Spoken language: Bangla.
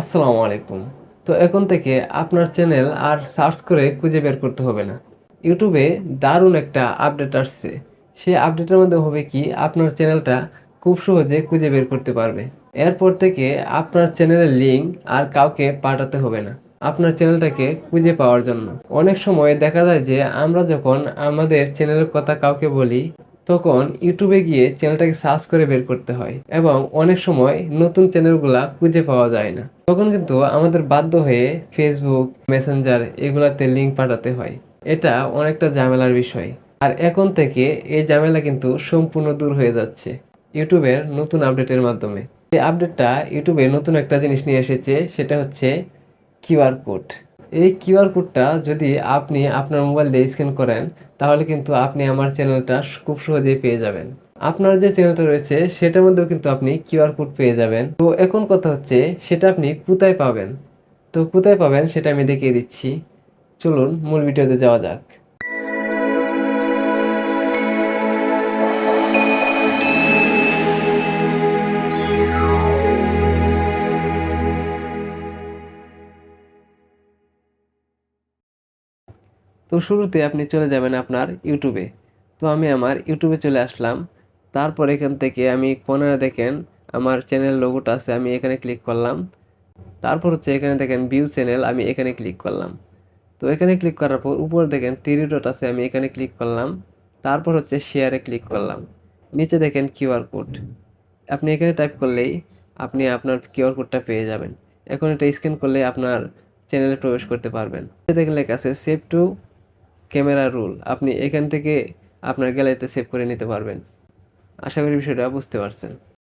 আসসালামু আলাইকুম। তো এখন থেকে আপনার চ্যানেল আর সার্চ করে খুঁজে বের করতে হবে না। ইউটিউবে দারুণ একটা আপডেট আসছে। সেই আপডেটের মধ্যে হবে কি, আপনার চ্যানেলটা খুব সহজে খুঁজে বের করতে পারবে। এরপর থেকে আপনার চ্যানেলের লিঙ্ক আর কাউকে পাঠাতে হবে না। আপনার চ্যানেলটাকে খুঁজে পাওয়ার জন্য। অনেক সময় দেখা যায় যে আমরা যখন আমাদের চ্যানেলের কথা কাউকে বলি তখন ইউটিউবে গিয়ে চ্যানেলটাকে সার্চ করে বের করতে হয় এবং অনেক সময় নতুন চ্যানেলগুলা খুঁজে পাওয়া যায় না। তখন কিন্তু আমাদের বাধ্য হয়ে ফেসবুক মেসেঞ্জার এগুলাতে লিঙ্ক পাঠাতে হয়। এটা অনেকটা ঝামেলার বিষয়। আর এখন থেকে এই ঝামেলা কিন্তু সম্পূর্ণ দূর হয়ে যাচ্ছে ইউটিউবের নতুন আপডেটের মাধ্যমে। এই আপডেটটা ইউটিউবে নতুন একটা জিনিস নিয়ে এসেছে, সেটা হচ্ছে কিউআর কোড। এই কিউআর কোডটা যদি আপনি আপনার মোবাইল দিয়ে স্ক্যান করেন, তাহলে কিন্তু আপনি আমার চ্যানেলটা খুব সহজেই পেয়ে যাবেন। আপনার যে চ্যানেলটা রয়েছে, সেটার মধ্যেও কিন্তু আপনি কিউআর কোড পেয়ে যাবেন। তো এখন কথা হচ্ছে, সেটা আপনি কোথায় পাবেন? তো কোথায় পাবেন, সেটা আমি দেখিয়ে দিচ্ছি। চলুন, মূল ভিডিওতে যাওয়া যাক। তো শুরুতে আপনি চলে যাবেন আপনার ইউটিউবে। তো আমি আমার ইউটিউবে চলে আসলাম। তারপর এখান থেকে আমি কোনারে দেখেন, আমার চ্যানেল লোগোটা আছে, আমি এখানে ক্লিক করলাম। তারপর হচ্ছে এখানে দেখেন ভিউ চ্যানেল আমি এখানে ক্লিক করলাম। তো এখানে ক্লিক করার পর উপরে দেখেন থ্রি ডট আছে, আমি এখানে ক্লিক করলাম। তারপর হচ্ছে শেয়ারে ক্লিক করলাম। নিচে দেখেন কিউআর কোড আপনি এখানে টাইপ করলেই আপনি আপনার কিউআর কোডটা পেয়ে যাবেন। এখন এটা স্ক্যান করলে আপনার চ্যানেলে প্রবেশ করতে পারবেন। দেখেন লেখা আছে সেভ টু ক্যামেরা রুল, আপনি এখান থেকে আপনার গ্যালারিতে সেভ করে নিতে পারবেন। আশা করি বিষয়টা বুঝতে পারছেন।